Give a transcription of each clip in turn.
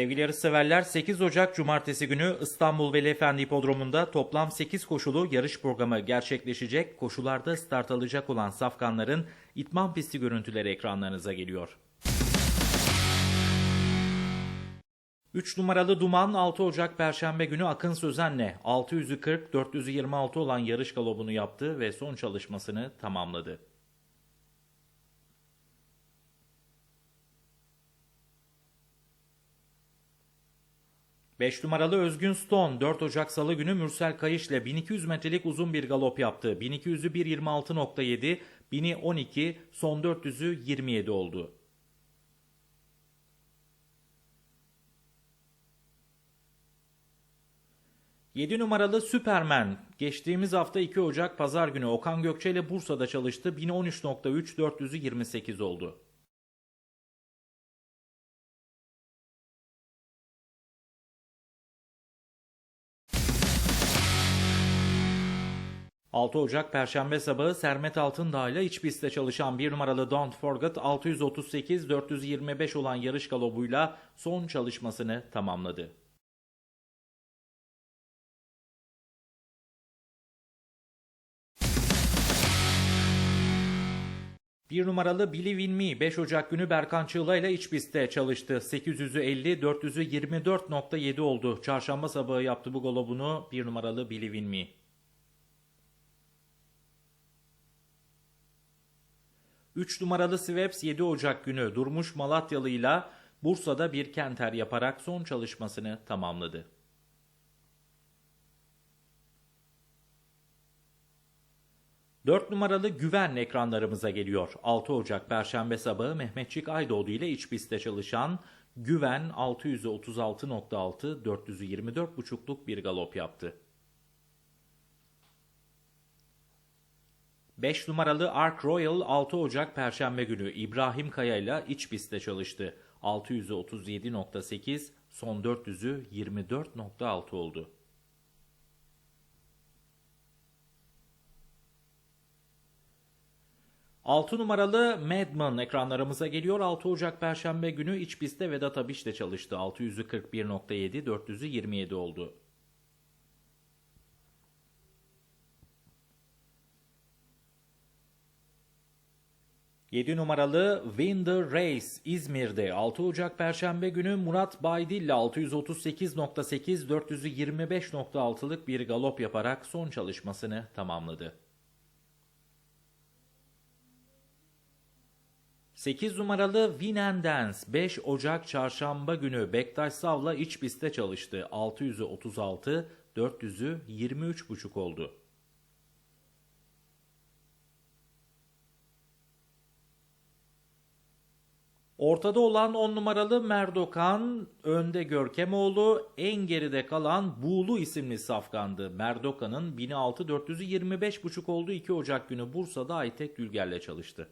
Sevgili yarışseverler 8 Ocak Cumartesi günü İstanbul Veli Efendi Hipodromu'nda toplam 8 koşulu yarış programı gerçekleşecek. Koşularda start alacak olan safkanların itman pisti görüntüleri ekranlarınıza geliyor. 3 numaralı Duman 6 Ocak Perşembe günü Akın Sözen'le 640-426 olan yarış galobunu yaptı ve son çalışmasını tamamladı. 5 numaralı Özgün Stone 4 Ocak Salı günü Mürsel Kayış ile 1200 metrelik uzun bir galop yaptı. 1200'ü 1.26.7, 1000'i 12, son 400'ü 27 oldu. Yedi numaralı Süpermen geçtiğimiz hafta 2 Ocak Pazar günü Okan Gökçe ile Bursa'da çalıştı. 1013.3 400'ü 28 oldu. 6 Ocak Perşembe sabahı Sermet Altındağ ile iç pistte çalışan 1 numaralı Don't Forget 638-425 olan yarış galobuyla son çalışmasını tamamladı. Bir numaralı Believe in Me 5 Ocak günü Berkan Çığla ile iç pistte çalıştı. 850 424.7 oldu. Çarşamba sabahı yaptı bu galobunu bir numaralı Believe in. 3 numaralı Sweps 7 Ocak günü Durmuş Malatyalı ile Bursa'da bir kenter yaparak son çalışmasını tamamladı. Dört numaralı Güven ekranlarımıza geliyor. 6 Ocak Perşembe sabahı Mehmetçik Aydoğdu ile iç pistte çalışan Güven 636.6 424.5'luk bir galop yaptı. 5 numaralı Ark Royal 6 Ocak Perşembe günü İbrahim Kaya ile iç pistte çalıştı. 637.8 son 400'ü 24.6 oldu. Altı numaralı Madman ekranlarımıza geliyor. 6 Ocak Perşembe günü iç pistte Vedat Abiş ile çalıştı. 641.7 427 oldu. 7 numaralı Win the Race İzmir'de 6 Ocak Perşembe günü Murat Baydil ile 638.8 425.6'lık bir galop yaparak son çalışmasını tamamladı. 8 numaralı Win and Dance 5 Ocak Çarşamba günü Bektaş Sav'la iç pistte çalıştı. 636, 400'ü 23.5 oldu. Ortada olan 10 numaralı Merdokan, önde Görkemoğlu, en geride kalan Buğulu isimli safkandı. Merdokan'ın 1006 425,5 olduğu 2 Ocak günü Bursa'da Aytek Gülger'le çalıştı.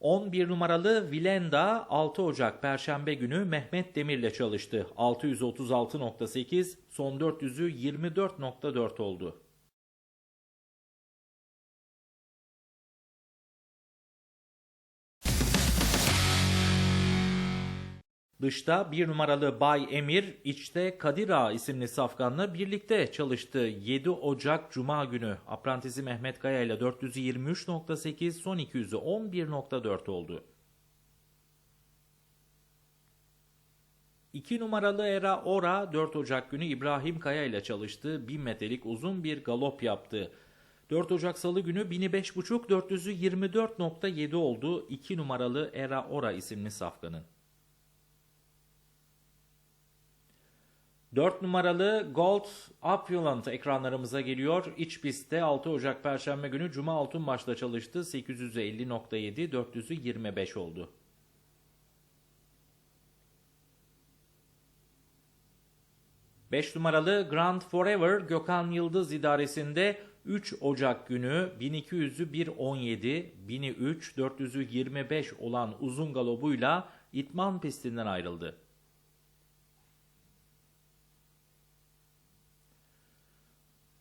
...11 numaralı Vilenda 6 Ocak Perşembe günü Mehmet Demir'le çalıştı. 636.8 son 400'ü 24.4 oldu. Dışta bir numaralı Bay Emir, içte Kadir Ağa isimli safkanla birlikte çalıştı. 7 Ocak Cuma günü aprantisi Mehmet Kaya ile 423.8 son 200'ü 11.4 oldu. 2 numaralı Era Ora 4 Ocak günü İbrahim Kaya ile çalıştı. 1000 metrelik uzun bir galop yaptı. 4 Ocak Salı günü 1005.5 400'ü 24.7 oldu. 2 numaralı Era Ora isimli safkanın. 4 numaralı Gold Upland ekranlarımıza geliyor. İç pistte 6 Ocak Perşembe günü Cuma Altın maçta çalıştı. 850.7 400'ü 25 oldu. Beş numaralı Grand Forever Gökhan Yıldız idaresinde 3 Ocak günü 1200'ü 1.17, 1000'i 3, 400'ü 25 olan uzun galobuyla itman pistinden ayrıldı.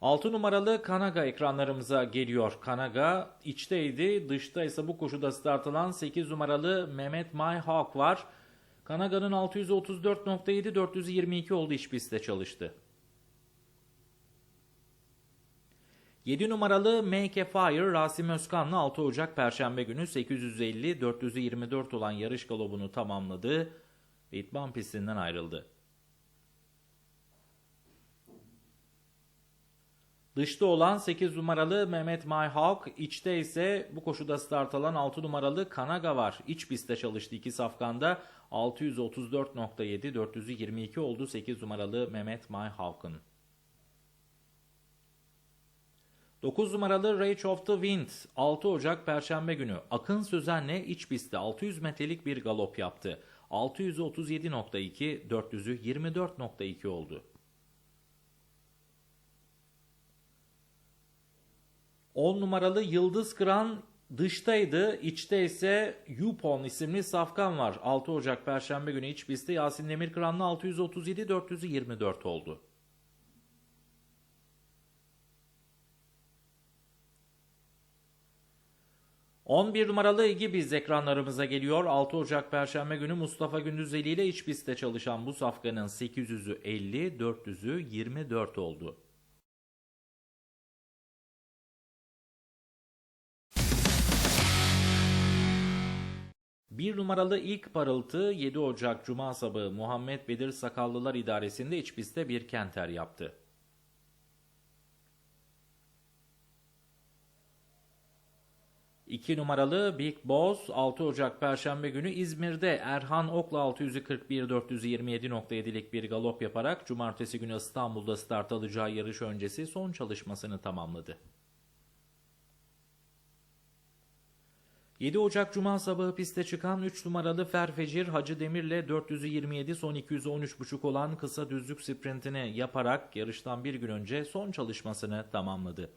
6 numaralı Kanaga ekranlarımıza geliyor. Kanaga içteydi. Dışta ise bu koşuda start alan 8 numaralı Mehmet Mayhawk var. Kanaga'nın 634.7 422 oldu iç pistte çalıştı. 7 numaralı Make a Fire Rasim Özkan'la 6 Ocak Perşembe günü 850-424 olan yarış galobunu tamamladı ve idman pistinden ayrıldı. Dışta olan 8 numaralı Mehmet Mayhawk, içte ise bu koşuda start alan 6 numaralı Kanaga var. İç pistte çalıştı iki safkanda 634.7 422 oldu 8 numaralı Mehmet Mayhawk'ın. 9 numaralı Rage of the Wind 6 Ocak Perşembe günü Akın Sözen'le iç pistte 600 metrelik bir galop yaptı. 637.2 400'ü 24.2 oldu. 10 numaralı Yıldız Kıran dıştaydı. İçte ise Yupon isimli safkan var. 6 Ocak Perşembe günü iç pistte Yasin Demir Kıran'la 637 400'ü 24 oldu. ...11 numaralı Gibiz ekranlarımıza geliyor. 6 Ocak Perşembe günü Mustafa Gündüzeli ile iç pistte çalışan bu safkanın 800'ü 50, 400'ü 24 oldu. Bir numaralı ilk parıltı 7 Ocak Cuma sabahı Muhammed Bedir Sakallılar İdaresi'nde iç pistte bir kenter yaptı. İki numaralı Big Boss 6 Ocak Perşembe günü İzmir'de Erhan Ok'la 641-427.7'lik bir galop yaparak Cumartesi günü İstanbul'da start alacağı yarış öncesi son çalışmasını tamamladı. 7 Ocak Cuma sabahı piste çıkan 3 numaralı Ferfecir Hacı Demir'le 427 son 213.5 olan kısa düzlük sprintini yaparak yarıştan bir gün önce son çalışmasını tamamladı.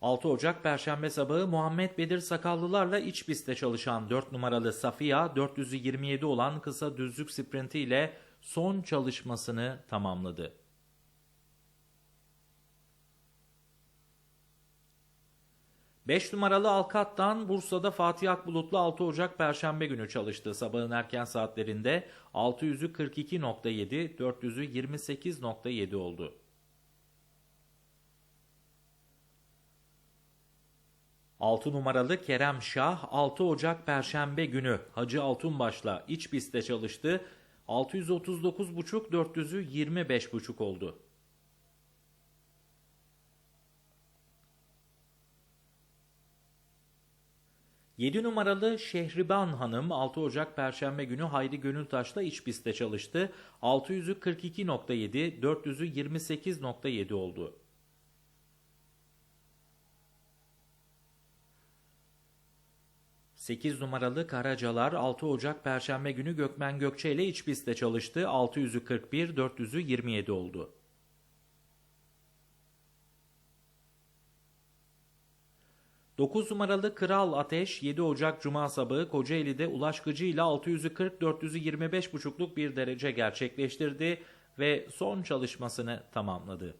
6 Ocak Perşembe sabahı Muhammed Bedir Sakallılarla iç pistte çalışan 4 numaralı Safiya 427 olan kısa düzlük sprinti ile son çalışmasını tamamladı. 5 numaralı Alkat'tan Bursa'da Fatih Akbulutlu 6 Ocak Perşembe günü çalıştı. Sabahın erken saatlerinde 600'ü 42.7, 400'ü 28.7 oldu. Altı numaralı Kerem Şah 6 Ocak Perşembe günü Hacı Altunbaş'la iç pistte çalıştı. 639.5 400'ü 25.5 oldu. 7 numaralı Şehriban Hanım 6 Ocak Perşembe günü Hayri Gönültaş'ta iç pistte çalıştı. 600'ü 42.7, 400'ü 28.7 oldu. Sekiz numaralı Karacalar 6 Ocak Perşembe günü Gökmen Gökçe ile iç pistte çalıştı. 600'ü 41, 400'ü 27 oldu. 9 numaralı Kral Ateş 7 Ocak Cuma sabahı Kocaeli'de Ulaş Gıcı ile 600'ü 40 400'ü 25,5'luk bir derece gerçekleştirdi ve son çalışmasını tamamladı.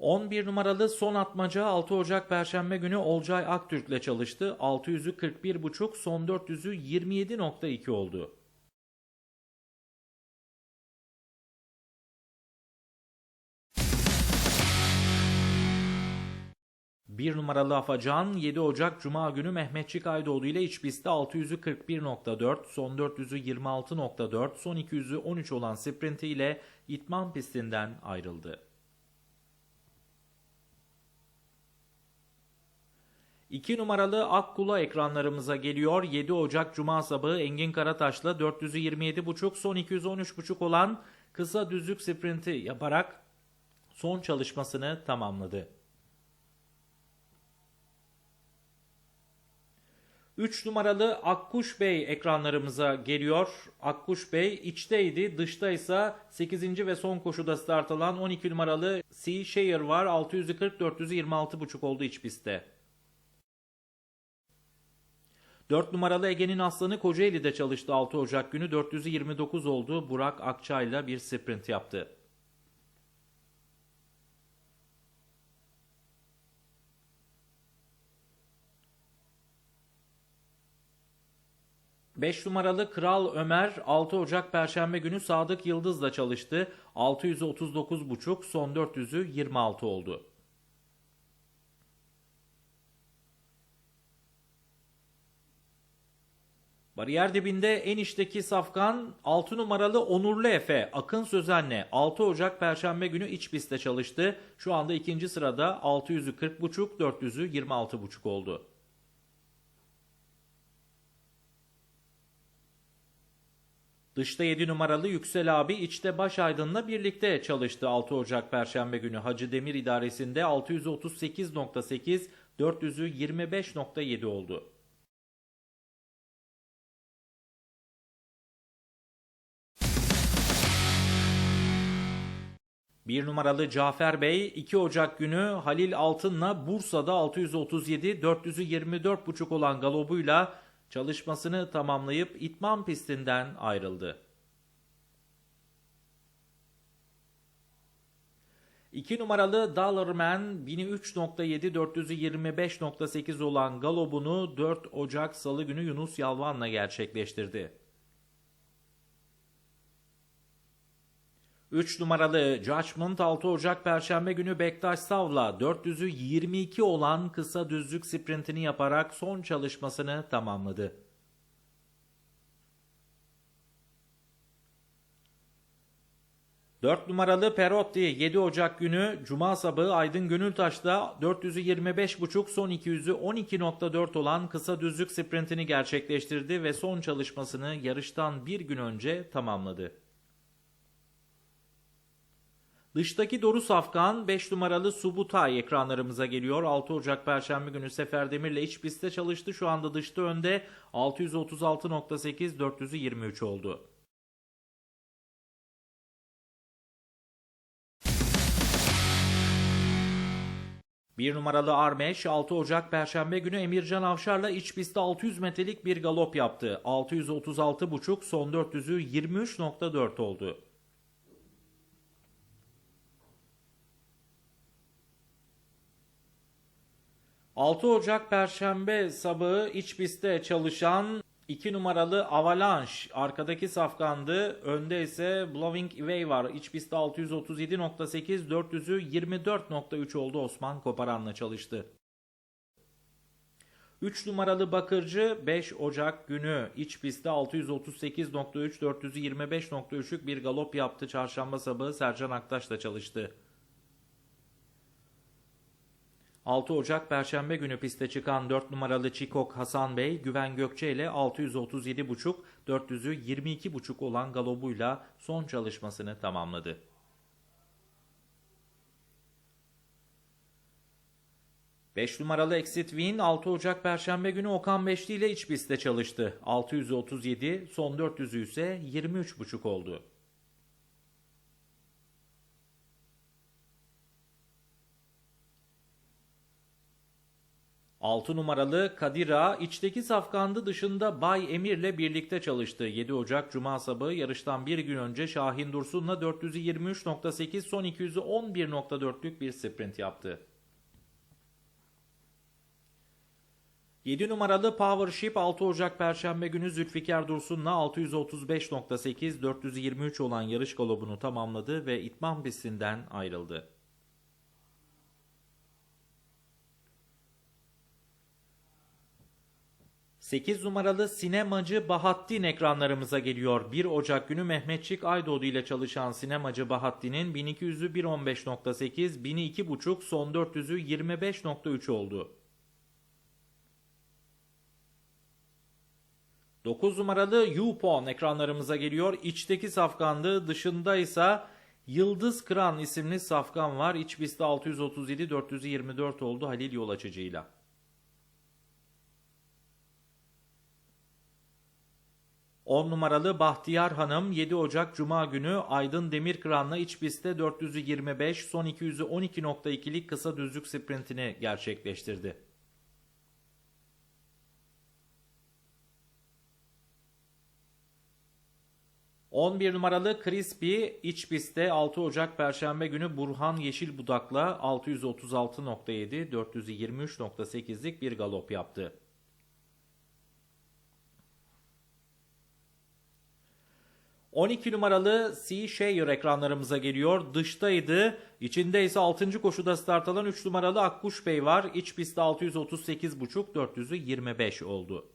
...11 numaralı son atmaca 6 Ocak Perşembe günü Olcay Aktürk ile çalıştı. 600'ü 41,5 son 400'ü 27.2 oldu. Bir numaralı Afacan 7 Ocak Cuma günü Mehmetçik Aydoğdu ile iç pistte 600'ü 41.4, son 400'ü 26.4, son 200'ü 13 olan sprinti ile itman pistinden ayrıldı. İki numaralı Akkula ekranlarımıza geliyor. 7 Ocak Cuma sabahı Engin Karataş'la 400'ü 27.5 son 213.5 olan kısa düzlük sprinti yaparak son çalışmasını tamamladı. 3 numaralı Akkuş Bey ekranlarımıza geliyor. Akkuş Bey içteydi. Dışta ise 8. ve son koşuda start alan 12 numaralı Sea Share var. 640 426,5 oldu iç pistte. 4 numaralı Ege'nin Aslanı Kocaeli'de çalıştı 6 Ocak günü 429 oldu. Burak Akçay'la bir sprint yaptı. Beş numaralı Kral Ömer 6 Ocak Perşembe günü Sadık Yıldız'la çalıştı. 639,5 son 400'ü 26 oldu. Bariyer dibinde en içteki safkan 6 numaralı Onurlu Efe Akın Sözen'le 6 Ocak Perşembe günü iç pistte çalıştı. Şu anda ikinci sırada 600'ü 40.5 400'ü 26.5 oldu. Dışta 7 numaralı Yüksel abi içte Baş Aydın'la birlikte çalıştı 6 Ocak Perşembe günü Hacı Demir idaresinde 638.8 400'ü 25.7 oldu. Bir numaralı Cafer Bey 2 Ocak günü Halil Altın'la Bursa'da 637 400'ü 24.5 olan galobuyla çalışmasını tamamlayıp itman pistinden ayrıldı. 2 numaralı Dollarman 1003.7 400'ü 25.8 olan galobunu 4 Ocak Salı günü Yunus Yalvan'la gerçekleştirdi. 3 numaralı Judgment 6 Ocak Perşembe günü Bektaş Sav'la 400'ü 22 olan kısa düzlük sprintini yaparak son çalışmasını tamamladı. Dört numaralı Perotti 7 Ocak günü Cuma sabahı Aydın Gönültaş'ta 400'ü 25.5 son 200'ü 12.4 olan kısa düzlük sprintini gerçekleştirdi ve son çalışmasını yarıştan bir gün önce tamamladı. Dıştaki Doru Safkan 5 numaralı Subutay ekranlarımıza geliyor. 6 Ocak Perşembe günü Sefer Demir'le iç pistte çalıştı. Şu anda dışta önde 636.8 400'ü 23 oldu. Bir numaralı Armeş 6 Ocak Perşembe günü Emircan Avşar'la iç pistte 600 metrelik bir galop yaptı. 636.5 son 400'ü 23.4 oldu. 6 Ocak Perşembe sabahı iç pistte çalışan 2 numaralı Avalanche arkadaki safkandı. Önde ise Blowing Away var. İç pistte 637.8 400'ü 24.3 oldu Osman Koparan'la çalıştı. 3 numaralı Bakırcı 5 Ocak günü iç pistte 638.3 400'ü 25.3'lük bir galop yaptı. Çarşamba sabahı Sercan Aktaş'la çalıştı. 6 Ocak Perşembe günü piste çıkan 4 numaralı Çikok Hasan Bey, Güven Gökçe ile 637.5, 400'ü 22.5 olan galobuyla son çalışmasını tamamladı. Beş numaralı Exit Win 6 Ocak Perşembe günü Okan Beşli ile iç pistte çalıştı. 637, son 400'ü ise 23.5 oldu. 6 numaralı Kadira içteki safkandı dışında Bay Emir'le birlikte çalıştı. 7 Ocak Cuma sabahı yarıştan bir gün önce Şahin Dursun'la 423.8 son 200'ü 11.4'lük bir sprint yaptı. 7 numaralı Powership 6 Ocak Perşembe günü Zülfikar Dursun'la 635.8 423 olan yarış galobunu tamamladı ve itman pistinden ayrıldı. 8 numaralı sinemacı Bahattin ekranlarımıza geliyor. 1 Ocak günü Mehmetçik Aydoğdu ile çalışan sinemacı Bahattin'in 1200'ü 1.15.8, 1000'i 2.5, son 400'ü 25.3 oldu. 9 numaralı Yupon ekranlarımıza geliyor. İçteki safkandı, dışında ise Yıldız Kıran isimli safkan var. İç pistte 637 424 oldu Halil yol açıcıyla. 10 numaralı Bahtiyar Hanım 7 Ocak Cuma günü Aydın Demirkıran'la iç pistte 425 son 212.2'lik kısa düzlük sprintini gerçekleştirdi. ...11 numaralı Crispy iç pistte 6 Ocak Perşembe günü Burhan Yeşilbudak'la 636.7, 423.8'lik bir galop yaptı. 12 numaralı Sea Share ekranlarımıza geliyor. Dıştaydı. İçinde ise 6. koşuda start alan 3 numaralı Akkuş Bey var. İç pistte 638.5 400'ü 25 oldu.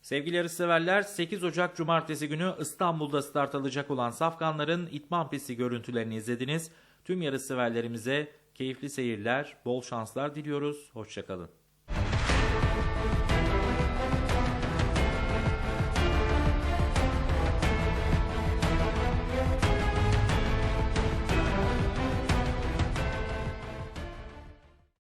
Sevgili yarışseverler 8 Ocak Cumartesi günü İstanbul'da start alacak olan Safkanların İtman pisti görüntülerini izlediniz. Tüm yarışseverlerimize keyifli seyirler, bol şanslar diliyoruz. Hoşçakalın.